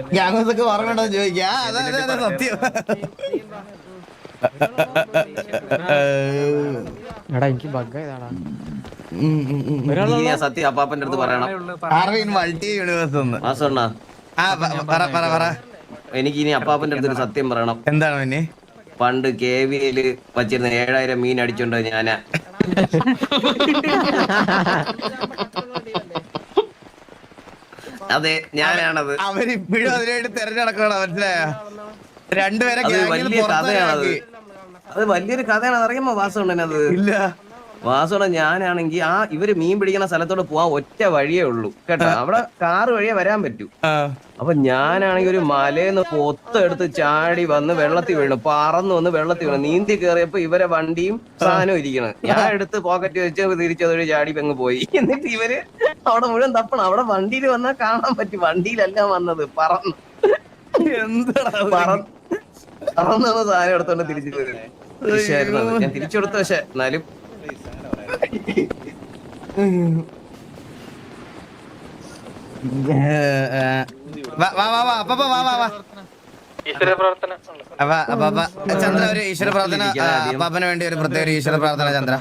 Gangs ഒക്കെ ഓർമ്മയുണ്ടോ ചോദിക്കാ. സത്യം. എടാ എനിക്ക്. ഇനി ഞാൻ സത്യം അപ്പാപ്പന്റെ അടുത്ത് പറയണം. ആർവിൻ മൾട്ടി യൂണിവേഴ്സ് ഒന്ന് വാസണ്ണ. ആ പ- പറ പറ പറ. എനിക്ക് ഇനി അപ്പാപ്പന്റെ അടുത്ത് ഒരു സത്യം പറയണം. എന്താണ് പിന്നെ പണ്ട് കെ വിയിൽ വച്ചിരുന്ന ഏഴായിരം മീൻ അടിച്ചോണ്ട് ഞാനാ. അതെ ഞാനാണത്. അവരിപ്പോഴും അതിനായിട്ട് തെരഞ്ഞെടുക്കണം മനസ്സിലായോ? രണ്ടുപേരെ അത് വലിയ കഥയാണത്. അത് വലിയൊരു കഥയാണ്. അതറിയാമോ വാസുണ്ടത് ഇല്ല. വാസോണ ഞാനാണെങ്കിൽ ആ ഇവർ മീൻ പിടിക്കുന്ന സ്ഥലത്തോട് പോവാൻ ഒറ്റ വഴിയേ ഉള്ളൂ. കേട്ടോ? അവിടെ കാറ് വഴിയേ വരാൻ പറ്റൂ. അപ്പൊ ഞാനാണെങ്കിൽ ഒരു മലയിന്ന് പൊത്തെടുത്ത് ചാടി വന്ന് വെള്ളത്തിൽ വീണു. പറന്നു വന്ന് വെള്ളത്തിൽ വീണു. നീന്തി കയറിയപ്പോ ഇവരെ വണ്ടിയും സാധനവും ഇരിക്കണം. ഞാൻ എടുത്ത് പോക്കറ്റ് വെച്ച് തിരിച്ചതൊരു ചാടി പെങ്ങ് പോയി. എന്നിട്ട് ഇവർ അവിടെ മുഴുവൻ തപ്പണം. അവിടെ വണ്ടിയിൽ വന്നാൽ കാണാൻ പറ്റും. വണ്ടിയിലല്ല വന്നത്. പറന്ന്. പറന്നു വന്ന സാധനം എടുത്തോണ്ട് തിരിച്ചു പോയി ഞാൻ തിരിച്ചു കൊടുത്ത പക്ഷെ എന്നാലും. ഏ, ഏ, വാ വാ വാ വാ അപ്പ വാ വാ വാ. അപ്പ അപ്പ അപ്പ ചന്ദ്ര ഒരു ഈശ്വര പ്രാർത്ഥന പാപ്പന് അപ്പാപ്പന് വേണ്ടി ഒരു പ്രത്യേക ഒരു ഈശ്വര പ്രാർത്ഥന ചന്ദ്ര.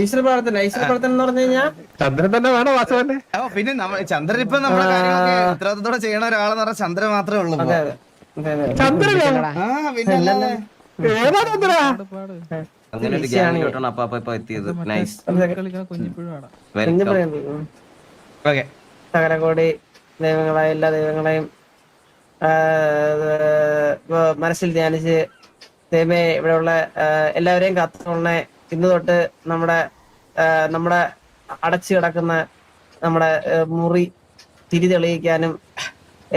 ഈശ്വര പ്രാർത്ഥന ഈശ്വര പ്രാർത്ഥന എന്ന് പറഞ്ഞു കഴിഞ്ഞാൽ ചന്ദ്രൻ തന്നെ വേണോ വാസവന്റെ. ഓ പിന്നെ നമ്മൾ ചന്ദ്രൻ ഇപ്പൊ നമ്മുടെ കാര്യങ്ങളൊക്കെ ഉത്തരവാദിത്തോടെ ചെയ്യണ ഒരാളെന്ന് പറഞ്ഞാൽ ചന്ദ്രൻ മാത്രമേ ഉള്ളൂ ചന്ദ്രനോ ആ പിന്നെ അല്ലാതെ. ഏതാ ചന്ദ്ര? അങ്ങനെ ഒരു ഗ്യാങ് കിട്ടണം അപ്പൊ അപ്പൊ ഇപ്പൊ എത്തിയത്. നൈസ് ഓക്കെ സകലകോടി ദൈവങ്ങളായ എല്ലാ ദൈവങ്ങളെയും മനസ്സിൽ ധ്യാനിച്ച് ദൈവമേ ഇവിടെയുള്ള എല്ലാവരെയും കാത്തോളണേ ഇന്ന് തൊട്ട് നമ്മുടെ നമ്മുടെ അടച്ചു കിടക്കുന്ന നമ്മുടെ മുറി തിരി തെളിയിക്കാനും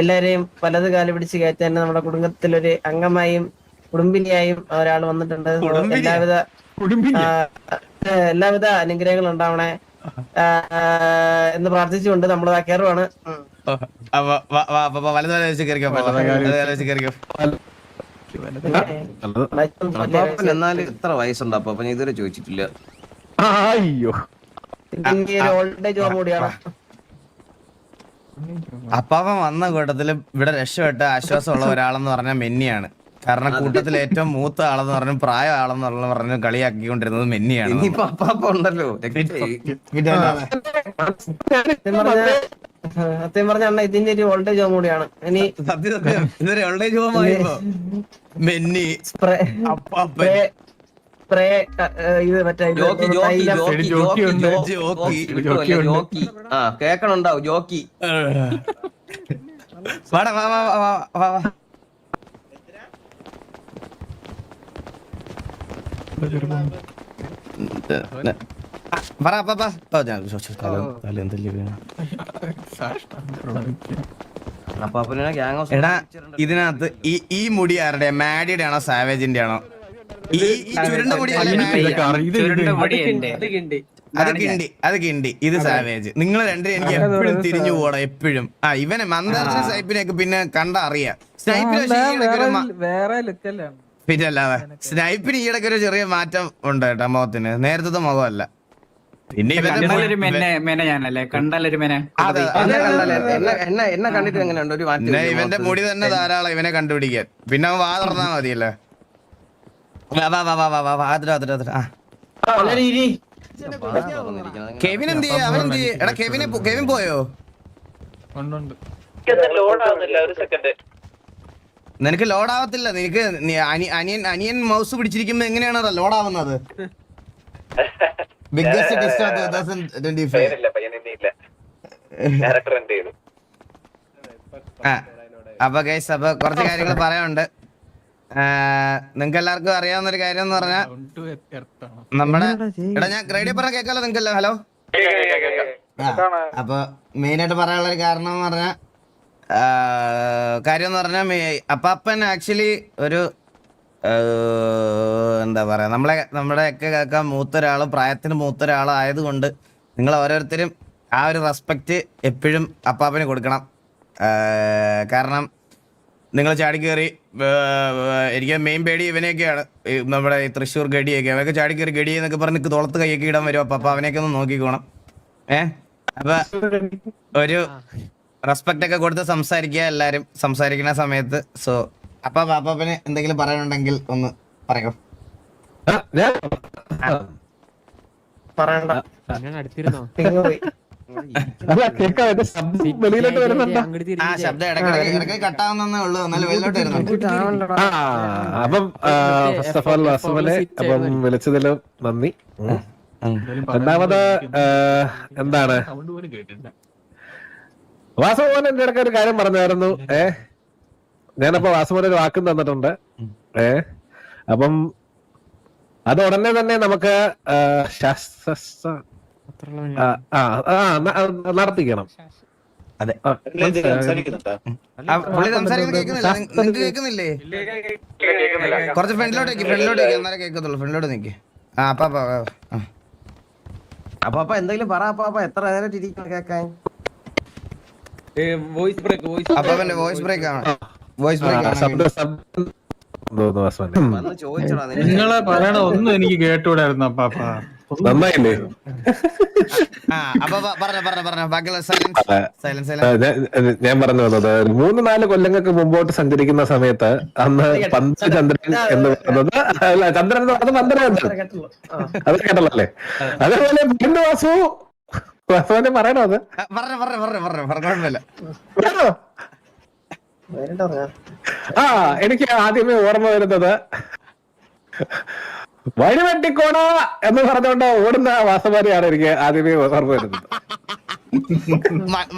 എല്ലാവരെയും വലത് കാൽ പിടിച്ച് കയറ്റാനും നമ്മുടെ കുടുംബത്തിലൊരു അംഗമായും കുടുംബിനിയായും ഒരാൾ വന്നിട്ടുണ്ട്. എല്ലാവിധ എല്ലാവിധ അനുഗ്രഹങ്ങളും ഉണ്ടാവണേ. എന്ന് പ്രാർത്ഥിച്ചുകൊണ്ട് നമ്മൾ കയറുവാണ്. ഉം. ഇത്ര വയസ്സുണ്ട് അപ്പൊ എന്നാലും അപ്പാപ്പൻ ഇതുവരെ ചോദിച്ചിട്ടില്ല. അയ്യോ. അപ്പാപ്പൻ വന്ന കൂട്ടത്തിൽ ഇവിടെ രക്ഷപ്പെട്ട ആശ്വാസമുള്ള ഒരാളെന്ന് പറഞ്ഞ മെന്നിയാണ്. കാരണം കൂട്ടത്തിൽ ഏറ്റവും മൂത്ത ആളെന്ന് പറഞ്ഞു പ്രായ ആളെന്ന് പറഞ്ഞു പറഞ്ഞു കളിയാക്കിക്കൊണ്ടിരുന്നത് മെന്നിയാണ്. ഇനിയിപ്പൊ അപ്പാപ്പ ഉണ്ടല്ലോ. സത്യം പറഞ്ഞ അണ്ണ ഇതിന്റെ ഒരു വോൾട്ടേജ് ഹോം കൂടിയാണ്. ഇനി സത്യം വോൾട്ടേജ് ഹോം മെന്നി. സ്പ്രേ സ്പ്രേ സ്പ്രേ ഇത് മറ്റേ jockey jockey jockey jockey jockey ഉണ്ട്. Jockey jockey. വിട്ടുപോയല്ലേ, ജോക്കി ആ കേക്കണുണ്ടാവും ജോക്കി. വാടാ വാ വാ വാ വാ വാ വാ ആ, പറ അപ്പാപ്പ ഓ ഞാൻ ചോ, ചോ, തല തല എന്തല്ലേ വീണു എടാ ഇതിനകത്ത് ഈ ഈ മുടി ആരുടെ മാഡിയുടെ ആണോ സാവേജിന്റെ ആണോ ഈ ഈ ചുരുണ്ട മുടി? അത് കിണ്ടി അത് കിണ്ടി. ഇത് സാവേജ്. നിങ്ങൾ രണ്ടുപേരും എനിക്ക് എപ്പോഴും തിരിഞ്ഞു പോകണം എപ്പോഴും. ആ ഇവനെ മന്ദാരത്തിന് സ്നൈപ്പിനെയൊക്കെ പിന്നെ കണ്ട അറിയാം മ- വേറെ ലുക്കല്ലേ? പിന്നെ അല്ലാതെ സ്നൈപ്പിന് ഈ ഒരു ചെറിയ മാറ്റം ഉണ്ട് കേട്ടോ മുഖത്തിന്. നേരത്തെ മുഖമല്ല. പിന്നെ ഇവന്റെ ഒരു? മുടി തന്നെ ധാരാളം ഇവനെ കണ്ടുപിടിക്കാൻ. പിന്നെ അവൻ വാ മതിയല്ലേ. കെവിൻ എന്ത് ചെയ്യ? അവൻ എന്ത് ചെയ്യ? എടാ കെവിനെ കെവിൻ പോയോ? ഉണ്ടുണ്ട് നിനക്ക് ലോഡ് ആവത്തില്ല നിനക്ക് അനിയൻ അനിയൻ മൗസ് പിടിച്ചിരിക്കുമ്പോ എങ്ങനെയാണ് ലോഡ് ആവുന്നത് ബിഗ്ഗസ്റ്റ് ടെസ്റ്റ് ഓഫ് ടൂ ഇല്ല ആ അപ്പൊ ഗൈസ് അപ്പൊ കുറച്ച് കാര്യങ്ങൾ പറയാനുണ്ട്. നിങ്ങൾക്ക് എല്ലാവർക്കും അറിയാവുന്ന ഒരു കാര്യം എന്ന് പറഞ്ഞാൽ നമ്മുടെ എടാ ഞാൻ റേഡിയോ പറഞ്ഞ കേക്കാലോ നിങ്ങൾക്കല്ലോ ഹലോ അപ്പൊ മെയിൻ ആയിട്ട് പറയാനുള്ള ഒരു കാരണം എന്ന് പറഞ്ഞാൽ കാര്യം എന്ന് പറഞ്ഞാൽ അപ്പാപ്പൻ ആക്ച്വലി ഒരു എന്താ പറയുക നമ്മളെ നമ്മുടെയൊക്കെ മൂത്ത ഒരാളും പ്രായത്തിന് മൂത്ത ഒരാളും ആയതുകൊണ്ട് നിങ്ങൾ ഓരോരുത്തരും ആ ഒരു റെസ്പെക്റ്റ് എപ്പോഴും അപ്പാപ്പന് കൊടുക്കണം. കാരണം നിങ്ങൾ ചാടി കയറി എനിക്ക് മെയിൻ പേടി ഇവനെയൊക്കെയാണ്. നമ്മുടെ ഈ തൃശ്ശൂർ ഗഡിയൊക്കെ അവനൊക്കെ ചാടി കയറി ഗഡി എന്നൊക്കെ പറഞ്ഞ് തോളത്ത് കൈയൊക്കെ ഇടാൻ വരും അപ്പം അപ്പൊ അവനെയൊക്കെ ഒന്ന് നോക്കിക്കോണം. ഏ അപ്പൊ ഒരു റെസ്പെക്ട് ഒക്കെ കൊടുത്ത് സംസാരിക്കുക എല്ലാരും സംസാരിക്കുന്ന സമയത്ത്. സോ അപ്പൊ പാപ്പാപ്പന് എന്തെങ്കിലും പറയാനുണ്ടെങ്കിൽ ഒന്ന് പറയോ. പറയണ്ട. ആ ശബ്ദം ഇടയ്ക്കിടയ്ക്ക് ഇടയ്ക്ക് കട്ടാവുന്നേ ഉള്ളൂ. എന്നാലും വെളിയിലോട്ട് വരുന്നുണ്ട്. ആ അപ്പം ഫസ്റ്റ് ഓഫ് ഓൾ വാസുമലെ അപ്പം വിളിച്ചതിലും നന്ദി. രണ്ടാമത് എന്താണ്? വാസുമോൻ എന്റെ ഇടയ്ക്ക് ഒരു കാര്യം പറഞ്ഞായിരുന്നു ഏ ഞാനപ്പോ വാസുമോൻ ഒരു വാക്കും തന്നിട്ടുണ്ട് ഏ അപ്പം അത് ഉടനെ തന്നെ നമുക്ക് നടത്തിക്കണം അതെ. ആ, ആ, പുള്ളി സംസാരിക്കുന്നത് കേൾക്കുന്നില്ല നിങ്ങൾക്ക് കേൾക്കുന്നില്ലേ കുറച്ച് ഫ്രണ്ടിലോട്ട് നിൽക്കി ഫ്രണ്ടിലോട്ട് നിൽക്കി എന്നാലേ കേൾക്കത്തുള്ളൂ ഫ്രണ്ടിലോട്ട് നിൽക്കി ആ അപ്പൊ അപ്പൊ ആ. അപ്പൊ അപ്പൊ എന്തെങ്കിലും പറ അപ്പൊ അപ്പൊ എത്ര നേരം ഇരിക്കണം കേക്കാൻ വോയിസ് ബ്രേക്ക് വോയിസ് അപ്പൊ വോയിസ് ബ്രേക്ക് ആണ്. വോയിസ് ബ്രേക്ക് നിങ്ങളെ പറയണ ഒന്നും എനിക്ക് കേട്ടുകൂടായിരുന്നു അപ്പാപ്പ നന്നായില്ലേ? ഞാൻ- പറഞ്ഞു വന്നത് മൂന്ന് നാല് കൊല്ലങ്ങൾക്ക് മുമ്പോട്ട് സഞ്ചരിക്കുന്ന സമയത്ത് അന്ന് പന്ത് ചന്ദ്രൻ എന്ന് പറയുന്നത് അല്ല ചന്ദ്രൻ എന്ന് പറയുന്നത് പന്തരാജൻ അത് കേട്ടല്ലോ. അല്ലേ? അതേപോലെ വാസു പറയണോ അത്? പറഞ്ഞോ പറഞ്ഞോ പറഞ്ഞോ പറഞ്ഞു പറഞ്ഞോ കുഴപ്പമില്ല. പറയണോ? വേണ്ട പറഞ്ഞാ ആ എനിക്ക് ആദ്യമേ ഓർമ്മ വരുന്നത് വഴി വെട്ടിക്കോണ എന്ന് പറഞ്ഞുകൊണ്ട് ഓടുന്ന വാസമാരിയാണ് എനിക്ക് ആദ്യമേ ഓർമ്മ വരുന്നത്.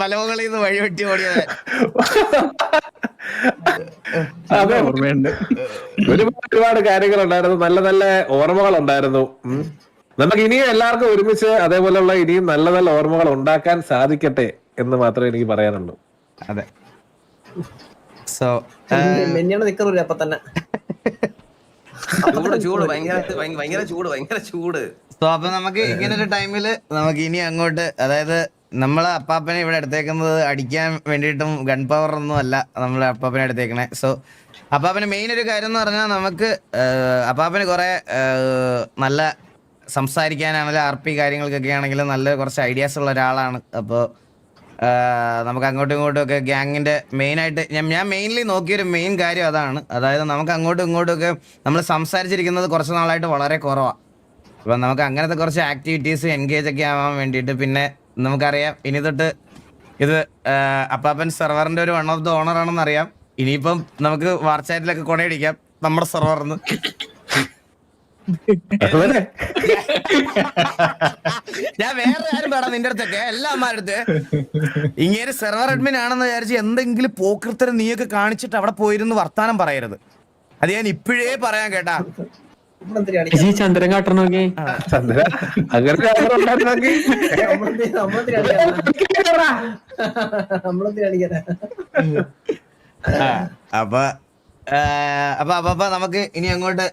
മലമുകളിൽ നിന്ന് വഴി വെട്ടി ഓടിയത് അതെ. ഓർമ്മയുണ്ട്. ഒരുപാട് ഒരുപാട് കാര്യങ്ങൾ ഉണ്ടായിരുന്നു നല്ല നല്ല ഓർമ്മകൾ ഉണ്ടായിരുന്നു. നമുക്ക് ഇനിയും എല്ലാവർക്കും ഒരുമിച്ച് അതേപോലെയുള്ള ഇനിയും നല്ല നല്ല ഓർമ്മകൾ ഉണ്ടാക്കാൻ സാധിക്കട്ടെ എന്ന് മാത്രമേ എനിക്ക് പറയാനുള്ളൂ. അതെ. സോ നിക്കറില്ല അപ്പൊ തന്നെ. ചൂട് ചൂട് ഭയങ്കര ഭയങ്കര- ഭയങ്കര ചൂട് ഭയങ്കര ചൂട്. സോ അപ്പൊ നമുക്ക് ഇങ്ങനെ ഒരു ടൈമിൽ നമുക്ക് ഇനി അങ്ങോട്ട് അതായത് നമ്മളെ അപ്പാപ്പനെ ഇവിടെ എടുത്തേക്കുന്നത് അടിക്കാൻ വേണ്ടിയിട്ടും ഗൺ പവർ ഒന്നും അല്ല നമ്മളെ അപ്പാപ്പനെ എടുത്തേക്കണേ സോ അപ്പാപ്പന് മെയിൻ ഒരു കാര്യം എന്ന് പറഞ്ഞാൽ നമുക്ക് ആഹ്, അപ്പാപ്പന് കുറെ നല്ല സംസാരിക്കാനാണെങ്കിലും ആർ പി കാര്യങ്ങൾക്കൊക്കെ ആണെങ്കിലും നല്ല കുറച്ച് ഐഡിയാസ് ഉള്ള ഒരാളാണ്. അപ്പോൾ നമുക്ക് അങ്ങോട്ടും ഇങ്ങോട്ടും ഒക്കെ ഗ്യാങ്ങിന്റെ മെയിനായിട്ട് ഞാൻ ഞാൻ മെയിൻലി നോക്കിയൊരു മെയിൻ കാര്യം അതാണ്. അതായത് നമുക്ക് അങ്ങോട്ടും ഇങ്ങോട്ടും ഒക്കെ നമ്മൾ സംസാരിച്ചിരിക്കുന്നത് കുറച്ച് നാളായിട്ട് വളരെ കുറവാണ് അപ്പം നമുക്ക് അങ്ങനത്തെ കുറച്ച് ആക്ടിവിറ്റീസ് എൻഗേജ് ഒക്കെ ആവാൻ വേണ്ടിയിട്ട് പിന്നെ നമുക്കറിയാം ഇനി തൊട്ട് ഇത് അപ്പാപ്പൻ സെർവറിന്റെ ഒരു വൺ ഓഫ് ദ ഓണർ ആണെന്നറിയാം. ഇനിയിപ്പം നമുക്ക് വാർച്ചാറ്റിലൊക്കെ കൊണയടിക്കാം നമ്മുടെ സെർവറിന്ന് ഞാൻ വേറെ ആരും വേണം നിന്റെ അടുത്തൊക്കെ. എല്ലാ അമ്മാരടുത്ത് ഇങ്ങനെ സെർവർ അഡ്മിൻ ആണെന്ന് വിചാരിച്ച് എന്തെങ്കിലും പോക്കൃത്തരം നീയൊക്കെ കാണിച്ചിട്ട് അവിടെ പോയിരുന്ന് വർത്താനം പറയരുത്. അത് ഞാൻ ഇപ്പോഴേ പറയാൻ കേട്ടാ. ചന്ദ്രൻ ചന്ദ്ര അങ്ങനെ അപ്പൊ അപ്പൊ അപ്പൊ നമുക്ക് ഇനി അങ്ങോട്ട്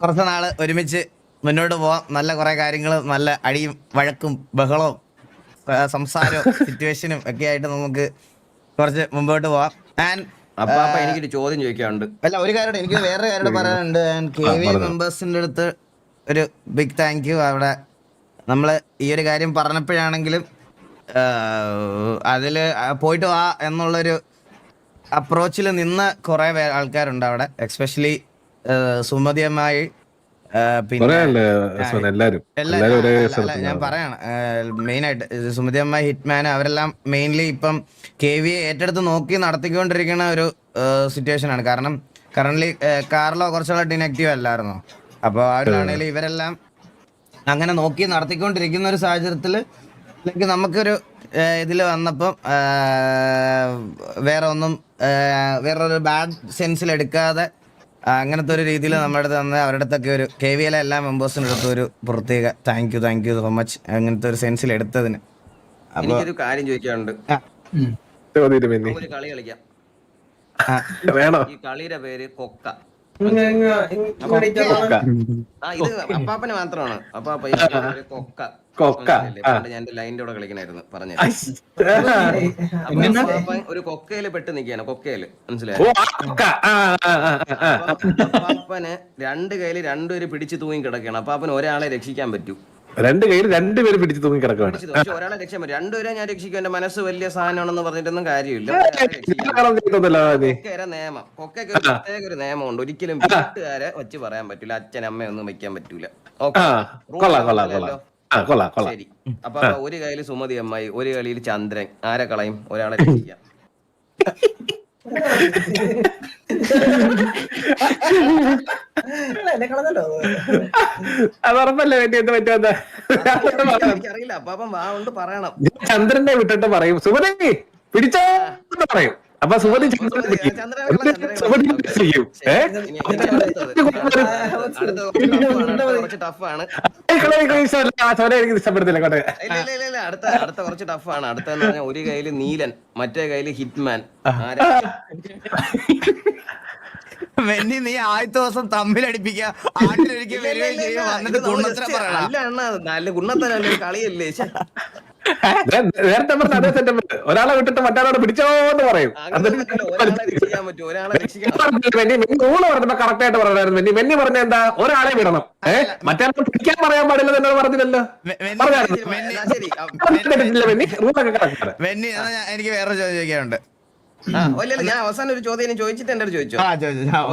കുറച്ച് നാൾ ഒരുമിച്ച് മുന്നോട്ട് പോവാം. നല്ല കുറെ കാര്യങ്ങൾ നല്ല അടിയും വഴക്കും ബഹളവും സംസാരവും സിറ്റുവേഷനും ഒക്കെ ആയിട്ട് നമുക്ക് കുറച്ച് മുമ്പോട്ട് പോവാം. ആൻഡ് എനിക്കൊരു ചോദ്യം ചോദിക്കാനുണ്ട്. അല്ല ഒരു കാര്യം എനിക്ക് വേറെ കാര്യം പറയാനുണ്ട്. കെ വി മെമ്പേഴ്സിന്റെ അടുത്ത് ഒരു ബിഗ് താങ്ക് യു അവിടെ നമ്മൾ ഈ ഒരു കാര്യം പറഞ്ഞപ്പോഴാണെങ്കിലും അതിൽ പോയിട്ട് വാ എന്നുള്ളൊരു അപ്രോച്ചിൽ നിന്ന കുറേ ആൾക്കാരുണ്ട് അവിടെ. എക്സ്പെഷ്യലി സുമതിയമ്മായി പിന്നെ എല്ലാരും. ഞാൻ പറയാണ് മെയിൻ ആയിട്ട് സുമതിയമ്മ ഹിറ്റ്മാൻ അവരെല്ലാം മെയിൻലി ഇപ്പം കെ വി ഏറ്റെടുത്ത് നോക്കി നടത്തിക്കൊണ്ടിരിക്കുന്ന ഒരു സിറ്റുവേഷൻ ആണ് കാരണം കറന്റ് കാർലോ കുറച്ചുള്ള ഡിനക്റ്റീവ് അല്ലായിരുന്നു? അപ്പോൾ അവരാണെങ്കിലും ഇവരെല്ലാം അങ്ങനെ നോക്കി നടത്തിക്കൊണ്ടിരിക്കുന്ന ഒരു സാഹചര്യത്തിൽ അല്ലെങ്കിൽ നമുക്കൊരു ഇതിൽ വന്നപ്പം വേറെ ഒന്നും വേറൊരു ബാഡ് സെൻസിൽ എടുക്കാതെ അങ്ങനത്തെ ഒരു രീതിയിൽ നമ്മുടെ അടുത്ത് വന്ന് അവരുടെ അടുത്തൊക്കെ ഒരു കെ വി എലെ എല്ലാ മെമ്പേഴ്സിനും എടുത്ത ഒരു പ്രത്യേക thank you thank you so much അങ്ങനത്തെ ഒരു സെൻസിൽ എടുത്തതിന്. എനിക്കൊരു കാര്യം ചോദിക്കാനുണ്ട്. ഒരു കളി കളിക്കാം. ഈ കളിയുടെ പേര് കൊക്ക. ഇങ്ങ- ഇങ്ങ- ഇങ്ങ- ആ ഇത് അപ്പാപ്പന് മാത്രമാണ്. അപ്പാപ്പ കൊക്ക. കൊക്ക? ഞാൻ എന്റെ ലൈനിന്റെ കൂടെ കളിക്കണായിരുന്നു പറഞ്ഞു ഒരു കൊക്കയിൽ പെട്ട് നിക്കാണ് കൊക്കയിൽ. മനസ്സിലായോ. അപ്പാപ്പന് രണ്ട് കയ്യിൽ രണ്ടുപേര് പിടിച്ചു തൂങ്ങി കിടക്കുകയാണ്. അപ്പാപ്പന് ഒരാളെ രക്ഷിക്കാൻ പറ്റൂ. രണ്ട് കയ്യിൽ രണ്ടുപേര് പിടിച്ചു തൂങ്ങി കിടക്കുകയാണ്. ഒരാളെ രക്ഷിക്കാൻ പറ്റും. രണ്ടുപേരെ ഞാൻ രക്ഷിക്കും. എന്റെ മനസ്സ് വലിയ സാധനമാണെന്ന് പറഞ്ഞിട്ടൊന്നും കാര്യമില്ല. നിയമം. കൊക്കയ്ക്ക് ഒരു പ്രത്യേക ഒരു നിയമമുണ്ട്. ഒരിക്കലും വീട്ടുകാരെ വെച്ച് പറയാൻ പറ്റൂല. അച്ഛൻ അമ്മയൊന്നും വെക്കാൻ പറ്റൂല. ഓക്കെ. കൊള്ളാം കൊള്ളാം. ശരി. അപ്പൊ ഒരു കയ്യിൽ സുമതി അമ്മായി ഒരു കളിയിൽ ചന്ദ്രൻ. ആരെ കളയും? ഒരാളെ രക്ഷിക്കാം എന്നെ കളഞ്ഞല്ലോ അത്. ഉറപ്പല്ലേ വേണ്ടി എന്ത് പറ്റുമെന്ന് എനിക്കറിയില്ല അപ്പൊ അപ്പം വാ കൊണ്ട് പറയണം. ചന്ദ്രനെ വിട്ടിട്ട് പറയും സുമതി പിടിച്ചോ എന്ന് പറയും. അപ്പൊ സുമതി. അടുത്ത കുറച്ച് ടഫാണ് ആണ്. ഇഷ്ടപ്പെടുത്തില്ല കോട്ടെ ഇല്ല ഇല്ല ഇല്ല ഇല്ല അടുത്ത അടുത്ത കുറച്ച് അടുത്തെന്ന് പറഞ്ഞാൽ ഒരു കയ്യിൽ നീലൻ മറ്റേ കയ്യിൽ ഹിറ്റ്മാൻ. വെന്നി നീ ആദ്യത്തെ ദിവസം തമ്മിലടിപ്പിക്കുക. ആട്ടിലൊരിക്കൽ വരികയും ചെയ്യും വന്നിട്ട് ഗുണത്തിനെ പറയണം. അല്ല അണ്ണ നല്ല ഗുണത്തനല്ലേ ഒരു കളിയല്ലേ. നേരത്തെ പറഞ്ഞ അതേ സെറ്റപ്പ് ഒരാളെ വിട്ടിട്ട് മറ്റാളോട് പിടിച്ചോ എന്ന് പറയും. അങ്ങനെ പറ്റില്ല. ഒരാളെ രക്ഷിക്കാൻ പറ്റും. ഒരാളെ രക്ഷിക്കാൻ റൂൾ പറഞ്ഞപ്പോ കറക്റ്റ് ആയിട്ട് പറഞ്ഞായിരുന്നു. മെന്നി മെന്നി പറഞ്ഞ എന്താ? ഒരാളെ വിടണം. ഏഹ് മറ്റേ പിടിക്കാൻ പറയാൻ പാടില്ല എന്നോട് പറഞ്ഞില്ലല്ലോ. മെന്നി റൂളൊക്കെ കറക്റ്റ് എനിക്ക് വേറെ ചോദ്യം ചോദിക്കാനുണ്ട്. ഞാൻ അവസാനം ഒരു ചോദ്യം ചോദിച്ചിട്ട് എന്റെ ചോദിച്ചോ?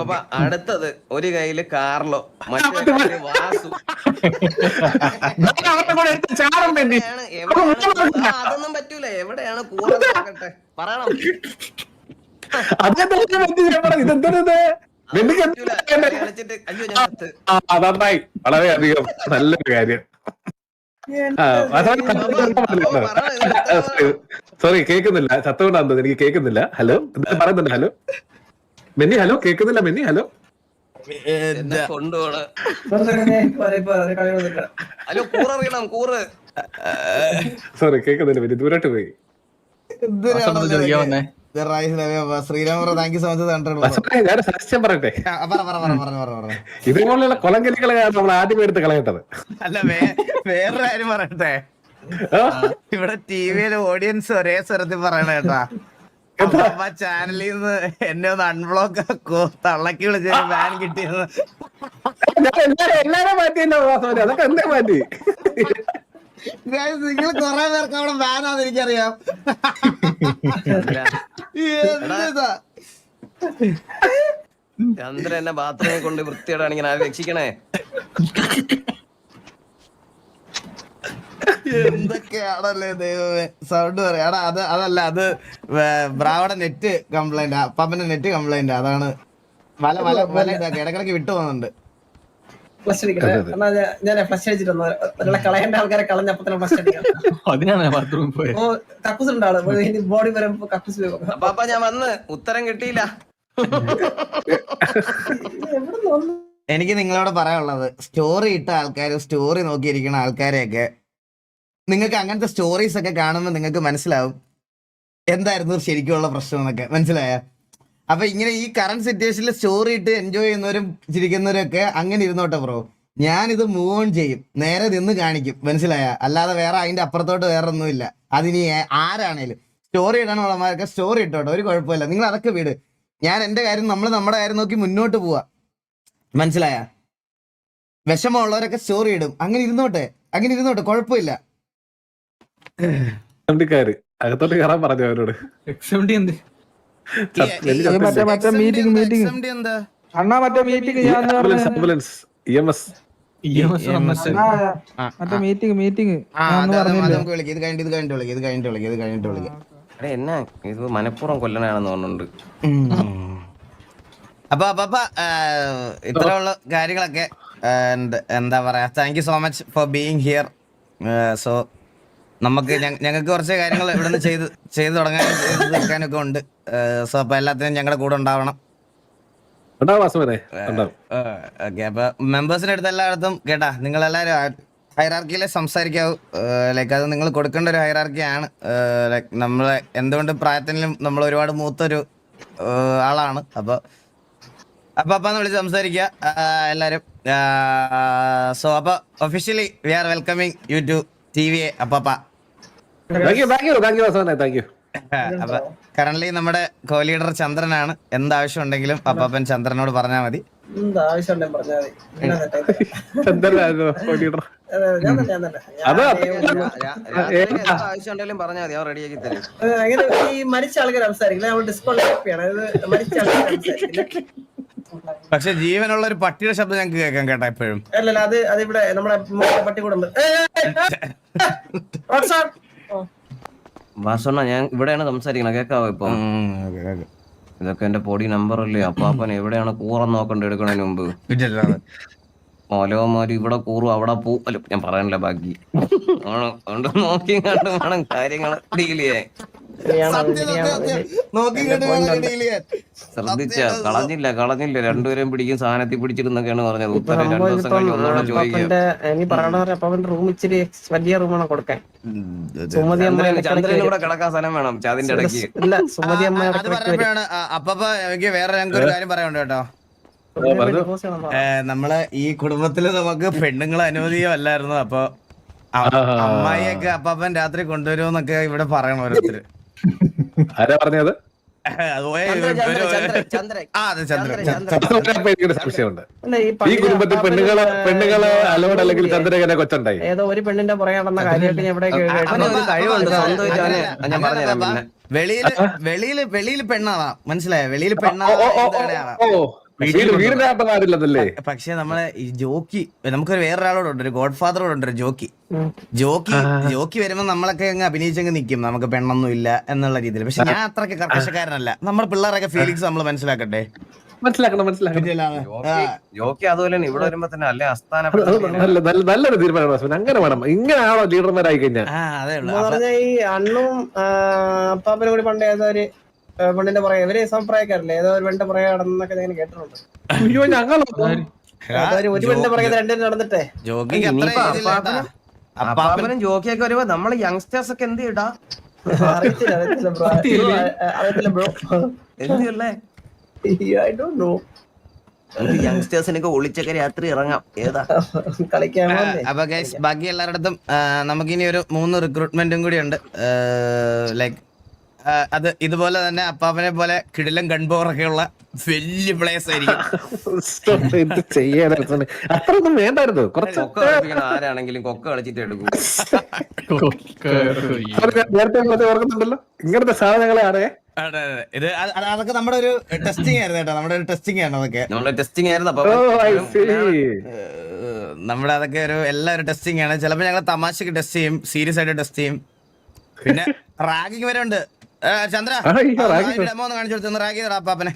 അപ്പൊ അടുത്തത് ഒരു കയ്യിൽ കാർലോ മറ്റേ കയ്യിൽ വാസു. എവിടെയാണ് എവിടെയാണ്? ആ, അതൊന്നും പറ്റൂല. എവിടെയാണ് നോക്കട്ടെ പറയണം. പറ്റൂല. കളിച്ചിട്ട് അയ്യോ ഞാൻ വളരെ അധികം നല്ലൊരു കാര്യം. സോറി കേൾക്കുന്നില്ല. ചത്തുകൊണ്ടാന്ന് എനിക്ക് കേക്കുന്നില്ല ഹലോ എന്താ പറയുന്നുണ്ട് ഹലോ മെന്നി ഹലോ കേൾക്കുന്നില്ല മെന്നി ഹലോ സോറി കേക്കുന്നില്ല മെന്നി ദൂരോട്ട് പോയി. ഇതുപോലുള്ള കൊലങ്കലികളെയാണ് നമ്മൾ ആദ്യം എടുത്ത് കളയേണ്ടത് അല്ല വേ- വേറൊരു കാര്യം പറയട്ടെ? ഇവിടെ ടിവിയിലെ ഓഡിയൻസ് ഒരേ സ്വരത്തിൽ പറയണ കേട്ടാ. ചാനലിൽ നിന്ന് എന്നെ ഒന്ന് അൺബ്ലോക്ക് ആക്കോ. തള്ളക്കി വിളിച്ച ബാൻ കിട്ടിയത് എല്ലാരും എല്ലാരും അതൊക്കെ എന്തേ മാറ്റി. നിങ്ങൾ കൊറേ പേർക്ക് അവിടെ ബാൻ ആണെന്ന് എനിക്കറിയാം? ചന്ദ്രൻ എന്നെ ബാത്റൂമിൽ കൊണ്ട് വൃത്തിയോടാണ് ആരെ രക്ഷിക്കണേ എന്തൊക്കെയാണല്ലേ ദൈവമേ? സൗണ്ട് പറയാ. എടാ അത് അതല്ല അത് ബ്രാവടെ നെറ്റ് കംപ്ലൈന്റ് പപ്പന്റെ നെറ്റ് കംപ്ലൈന്റ് അതാണ്. വല വല വല ഇടക്കിടക്ക് വിട്ടു പോകുന്നുണ്ട്. ഫ്ലഷ് അടിക്കട്ടെ? എന്നാ ഞാൻ- ഫ്ലഷ്. ഒരാളെ കളയേണ്ട ആൾക്കാരെ കളഞ്ഞപ്പോ തന്നെ ഫ്ലഷ് അടിക്കാം. അതിനാണ് ബാത്റൂമിൽ പോയത് ഓ കക്കൂസ് ഉണ്ടാൾ ബോഡി വരുമ്പോ കക്കൂസ് പോകും അപ്പൊ അപ്പൊ ഞാൻ വന്ന് ഉത്തരം കിട്ടിയില്ല. എനിക്ക് നിങ്ങളോട് പറയാനുള്ളത് സ്റ്റോറി ഇട്ട ആൾക്കാർ സ്റ്റോറി നോക്കിയിരിക്കുന്ന ആൾക്കാരെയൊക്കെ നിങ്ങൾക്ക് അങ്ങനത്തെ സ്റ്റോറീസ് ഒക്കെ കാണുമ്പോൾ നിങ്ങൾക്ക് മനസ്സിലാവും എന്തായിരുന്നു ശരിക്കുള്ള പ്രശ്നം എന്നൊക്കെ. മനസ്സിലായ? അപ്പൊ ഇങ്ങനെ ഈ കറണ്ട് സിറ്റുവേഷനിൽ സ്റ്റോറി ഇട്ട് എൻജോയ് ചെയ്യുന്നവരും ചിരിക്കുന്നവരും ഒക്കെ അങ്ങനെ ഇരുന്നോട്ടെ ബ്രോ ഞാനിത് മൂവ് ഓൺ ചെയ്യും നേരെ നിന്ന് കാണിക്കും മനസ്സിലായ അല്ലാതെ വേറെ അതിന്റെ അപ്പുറത്തോട്ട് വേറെ ഒന്നുമില്ല അതിനി ആരാണേലും സ്റ്റോറി ഇടാനുള്ളമാരൊക്കെ സ്റ്റോറി ഇട്ടോട്ടെ ഒരു കുഴപ്പമില്ല നിങ്ങൾ അതൊക്കെ വീട് ഞാൻ എന്റെ കാര്യം നമ്മൾ നമ്മുടെ കാര്യം നോക്കി മുന്നോട്ട് പോവാ മനസ്സിലായ വിഷമമുള്ളവരൊക്കെ സ്റ്റോറി ഇടും അങ്ങനെ ഇരുന്നോട്ടെ അങ്ങനെ ഇരുന്നോട്ടെ കുഴപ്പമില്ല അകത്തോട്ട് കയറാൻ പറഞ്ഞു അവരോട് എക്സ് എം ഡി എന്ത് മറ്റേ മറ്റേ മീറ്റിംഗ് മീറ്റിംഗ് അണ്ണാ മറ്റേ മീറ്റിംഗ് ഞാൻ മറ്റേ മീറ്റിംഗ് മീറ്റിംഗ് ഇത് കഴിഞ്ഞിട്ട് ഇത് കഴിഞ്ഞിട്ട് വിളിക്കാം. ഇത് കഴിഞ്ഞിട്ട് വിളിക്കാം ഇത് കഴിഞ്ഞിട്ട് വിളിക്കാം. എടേ എന്നാ? ഇത് മനഃപൂർവം കൊല്ലനാണെന്ന് തോന്നുന്നുണ്ട് അപ്പൊ അപ്പൊ അപ്പൊ, ഇത്രയുള്ള കാര്യങ്ങളൊക്കെ എന്താ പറയാ? Thank you so much for being here so നമുക്ക് ഞങ്ങൾക്ക് കുറച്ച് കാര്യങ്ങൾ ഇവിടുന്ന് ചെയ്ത് ചെയ്ത് തുടങ്ങാനും ചെയ്ത് തീർക്കാനൊക്കെ ഉണ്ട്. സോ അപ്പൊ എല്ലാത്തിനും ഞങ്ങളുടെ കൂടെ ഉണ്ടാവണം. ഓക്കെ അപ്പൊ മെമ്പേഴ്സിന്റെ അടുത്ത് എല്ലായിടത്തും കേട്ടാ നിങ്ങൾ എല്ലാവരും ഹൈറാർക്കിയിലെ സംസാരിക്കാവൂ. ലൈക്ക് അത് നിങ്ങൾ കൊടുക്കേണ്ട ഒരു ഹൈറാർക്കിയാണ് ലൈക്ക് നമ്മളെ എന്തുകൊണ്ട് പ്രായത്തിലും നമ്മൾ ഒരുപാട് മൂത്തൊരു ആളാണ്. അപ്പൊ അപ്പൊ അപ്പൊ വിളിച്ച് സംസാരിക്കുക എല്ലാരും. സോ അപ്പൊ officially we are welcoming you to T V അപ്പപ്പ താങ്ക് അപ്പൊ കറന്റ് നമ്മുടെ കോ ലീഡർ ചന്ദ്രനാണ് എന്താവശ്യം ഉണ്ടെങ്കിലും അപ്പാപ്പൻ ചന്ദ്രനോട് പറഞ്ഞാൽ മതി എന്താ ആവശ്യം ഉണ്ടെങ്കിൽ പറഞ്ഞാൽ മതി ഞാൻ തന്നെ type. എന്തായാലും ലീഡർ അതെ, അതെ, ഞാൻ തന്നെ ഞാൻ തന്നെ അതാ. എന്താ ആവശ്യം ഉണ്ടെങ്കിലും പറഞ്ഞാൽ മതി ഞാൻ റെഡിയാക്കി തരും അങ്ങനെ ഈ മരിച്ച ആൾക്കാർ സംസാരിക്കില്ല നമ്മൾ ഡിസ്ക്വാളിഫൈ ആണ് അത് മരിച്ച ആൾക്കാർ സംസാരിക്കില്ല പക്ഷെ ജീവനുള്ള ഒരു പട്ടിയുടെ ശബ്ദം ഞങ്ങൾക്ക് കേൾക്കാൻ കേട്ടാ എപ്പോഴും അല്ലല്ല അത് അതിവിടെ നമ്മുടെ പട്ടിക്കൂടുണ്ട് വാസണ്ണ ഞാൻ ഇവിടെയാണ് സംസാരിക്കണത് കേക്കാവോ ഇപ്പൊ? ഇതൊക്കെ എന്റെ പൊടി നമ്പർ അല്ലേ അപ്പാപ്പൻ എവിടെയാണ് കൂറ നോക്കണ്ട എടുക്കണതിന് മുമ്പ്? ഓലോമാര് ഇവിടെ കൂറും അവിടെ പൂ അല്ല ഞാൻ പറയാനില്ല ബാക്കി. നോക്കി കണ്ട് വേണം കാര്യങ്ങൾ ഡീൽ ചെയ്യാൻ. ശ്രദ്ധിച്ച കളഞ്ഞില്ല കളഞ്ഞില്ല. രണ്ടുപേരും പിടിക്കും സാധനത്തിൽ പിടിച്ചിരുന്നൊക്കെയാണ് പറഞ്ഞത്. ഉത്തരം രണ്ടു ദിവസം കഴിഞ്ഞ് ഒന്നുകൂടെ ചോദിക്കുക റൂം ഇച്ചിരി വലിയ റൂമാണ് കൊടുക്കാൻ. സുമതി അമ്മ ചന്ദ്രൻ ഇടയ്ക്കിടയ്ക്ക് ചന്ദ്രന് കൂടെ കിടക്കാൻ സ്ഥലം വേണം അതിന്റെ ഇടയ്ക്ക്. ഇല്ല സുമതി അമ്മ എനിക്ക് വേറെ ഞങ്ങൾക്ക് ഒരു കാര്യം പറയാനുണ്ട് കേട്ടോ. നമ്മളെ ഈ കുടുംബത്തിൽ നമുക്ക് പെണ്ണുങ്ങൾ അനുമതിയല്ലായിരുന്നു അപ്പൊ അ- അമ്മായിയൊക്കെ അപ്പാപ്പൻ രാത്രി കൊണ്ടുവരുമെന്നൊക്കെ ഇവിടെ പറയണം ഓരോരുത്തര്. ആരാ പറഞ്ഞത്? ഈ കുടുംബത്തിൽ പെണ്ണുങ്ങൾ പെണ്ണുങ്ങൾ അലോഡ് അല്ലെങ്കിൽ? ചന്ദ്രകനെ കൊച്ചുണ്ടായി. ഏതോ ഒരു പെണ്ണിന്റെ പുറകെ നടന്ന കാര്യമായിട്ട് പിന്നെ. വെളിയിൽ വെളിയിൽ വെളിയിൽ പെണ്ണാവാം മനസ്സിലായോ? വെളിയിൽ പെണ്ണാവാം പക്ഷെ നമ്മളെ ഈ ജോക്കി നമുക്കൊരു വേറൊരാളോടുണ്ട് ഒരു ഗോഡ് ഫാദറോടുണ്ട് ഒരു ജോക്കി. ജോക്കി ജോക്കി വരുമ്പോ നമ്മളൊക്കെ അങ്ങ് അഭിനയിച്ചങ്ങ് നിൽക്കും നമുക്ക് പെണ്ണൊന്നും ഇല്ല എന്നുള്ള രീതിയിൽ. പക്ഷെ ഞാൻ അത്രയ്ക്ക് കർക്കശക്കാരനല്ല. നമ്മുടെ പിള്ളേരൊക്കെ ഫീലിങ്സ് നമ്മൾ മനസ്സിലാക്കട്ടെ? മനസ്സിലാക്കണം മനസ്സിലാക്കണം. ജോക്കി ജോക്കി അതുപോലെ തന്നെ ഇവിടെ വരുമ്പോ തന്നെ അല്ലേ അസ്ഥാന അത് അത് നല്ല നല്ല നല്ലൊരു തീരുമാനമാണ് അങ്ങനെ വേണം. ഇങ്ങനെയാണോ ലീഡർമാരായി കഴിഞ്ഞാൽ? ആ അതേ ഉള്ളൂ. എന്ന് ഈ അണ്ണും അപ്പാപ്പനും കൂടി പണ്ട് പെണ്ണിന്റെ പുറകെ ഇവർ സമപ്രായക്കാരല്ലേ ഏതോ ഒരു പെണ്ണിന്റെ പുറകെ നടന്നൊക്കെ ഞാൻ കേട്ടിട്ടുണ്ട്. അയ്യോ ഞങ്ങളോ? ഒരു പെണ്ണിന്റെ പുറകെ രണ്ടുപേരും നടന്നിട്ടേ. അപ്പാപ്പനും ജോക്കിയൊക്കെ വരുമ്പോ നമ്മൾ യങ്സ്റ്റേഴ്സ് ഒക്കെ എന്ത് ചെയ്യടാ? അറിയത്തില്ല അറിയത്തില്ല ബ്രോ അറിയത്തില്ല. ബ്രോ എന്തിയല്ലേ ഐ ഡോണ്ട് നോ യങ്സ്റ്റേഴ്സിനൊക്കെ ഒളിച്ചൊക്കെ രാത്രി ഇറങ്ങാം. ഏതാ. അപ്പൊ ഗൈസ് ബാക്കി എല്ലാവരുടെ നമുക്കിനി ഒരു മൂന്ന് റിക്രൂട്ട്മെന്റും കൂടി ഉണ്ട്. ലൈക്ക് അത് ഇതുപോലെ തന്നെ അപ്പാപ്പനെ പോലെ കിടിലം കൺപോറൊക്കെയുള്ള ഉള്ള വലിയ പ്ലേസ് ആയിരിക്കും അത്രയൊന്നും വേണ്ടായിരുന്നു. കുറച്ച് കൊക്ക ആരാണെങ്കിലും കൊക്ക കളിച്ചിട്ട് എടുക്കും. നേരത്തെ ഓർക്കുന്നുണ്ടല്ലോ? ഇങ്ങനത്തെ സാധനങ്ങളാണ്. ഇത് അത് അത് അതൊക്കെ നമ്മുടെ ഒരു ടെസ്റ്റിംഗ് ആയിരുന്നു കേട്ടോ. നമ്മുടെ ഒരു ടെസ്റ്റിംഗ് ആണ് അതൊക്കെ. നമ്മുടെ ടെസ്റ്റിംഗ് ആയിരുന്നു അപ്പൊ നമ്മുടെ അതൊക്കെ ഒരു എല്ലാ ഒരു ടെസ്റ്റിംഗ് ആണ്. ചിലപ്പോൾ ഞങ്ങൾ തമാശക്ക് ടെസ്റ്റ് ചെയ്യും സീരിയസ് ആയിട്ട് ടെസ്റ്റ് ചെയ്യും. പിന്നെ റാഗിങ് വരെ ഉണ്ട്. ചന്ദ്ര. ഡെമോ കാണിച്ചു കൊടുത്തു റാഗ് ചെയ്തടാ അപ്പാപ്പനെ.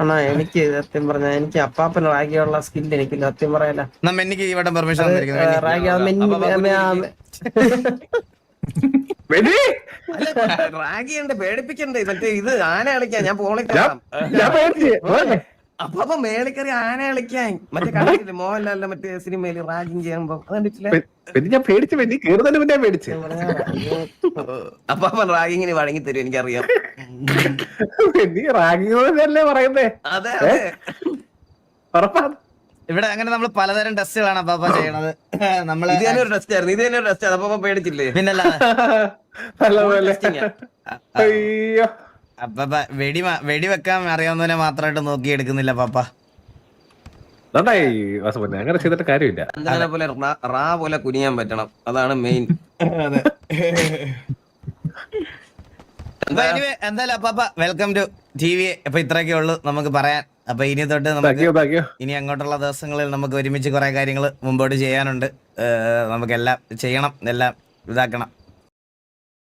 അണ്ണാ എനിക്ക് സത്യം പറഞ്ഞ എനിക്ക് അപ്പാപ്പന് റാഗിയുള്ള സ്കിൽ എനിക്ക് സത്യം പറയല. നമ്മ എനിക്ക് ഇവിടെ പെർമിഷൻ റാഗിയുണ്ട് പേടിപ്പിക്കണ്ടേ. മറ്റേ ഇത് ആന കളിക്കാൻ ഞാൻ പോളി പേടിച്ച് അപ്പൊ മേളിൽ മേളിക്കറി ആന കളിക്കാൻ. മറ്റേ കണ്ടിട്ടില്ലേ മോഹൻലാലിന്റെ മറ്റേ സിനിമയിൽ റാഗിങ് ചെയ്യുമ്പോ? കണ്ടിട്ടില്ലേ? പിന്നെ ഞാൻ പേടിച്ച് വെടി കയറുന്നതിന് മുന്നേ പേടിച്ച്. അപ്പൊ അപ്പൊ റാഗിങ്ങിന് വഴങ്ങി തരും എനിക്കറിയാം. നീ പറയുന്നേ? അതെ അതെ. ഉറപ്പാണ് ഇവിടെ അങ്ങനെ നമ്മൾ പലതരം ടെസ്റ്റുകളാണ് അപ്പാപ്പ ചെയ്യണത്. നമ്മൾ ഇത് തന്നെ ഒരു ടെസ്റ്റ് ആയിരുന്നു ഇത് തന്നെ ഒരു ടെസ്റ്റ് അപ്പൊ അപ്പൊ പേടിച്ചില്ലേ? പിന്നല്ലോ. നല്ലപോലെ. അയ്യോ. അപ്പാപ്പ വെടി വെടി വെക്കാൻ അറിയാവുന്നതിനെ മാത്രമായിട്ട് നോക്കി എടുക്കുന്നില്ല പാപ്പ അങ്ങനെ ചെയ്തിട്ട് കാര്യമില്ല. ചന്ദ്രനെ പോലെ റാ- പോലെ കുനിയാൻ പറ്റണം. അതാണ് മെയിൻ. അപ്പൊ anyway, എന്തായാലും അപ്പാപ്പ വെൽക്കം ടു ടി വി അപ്പൊ ഇത്രയൊക്കെ ഉള്ളൂ നമുക്ക് പറയാൻ. അപ്പൊ ഇനി തൊട്ട് നമുക്ക് ഇനി അങ്ങോട്ടുള്ള ദിവസങ്ങളിൽ നമുക്ക് ഒരുമിച്ച് കുറെ കാര്യങ്ങൾ മുമ്പോട്ട് ചെയ്യാനുണ്ട്. നമുക്ക് നമുക്കെല്ലാം ചെയ്യണം എല്ലാം ഇതാക്കണം.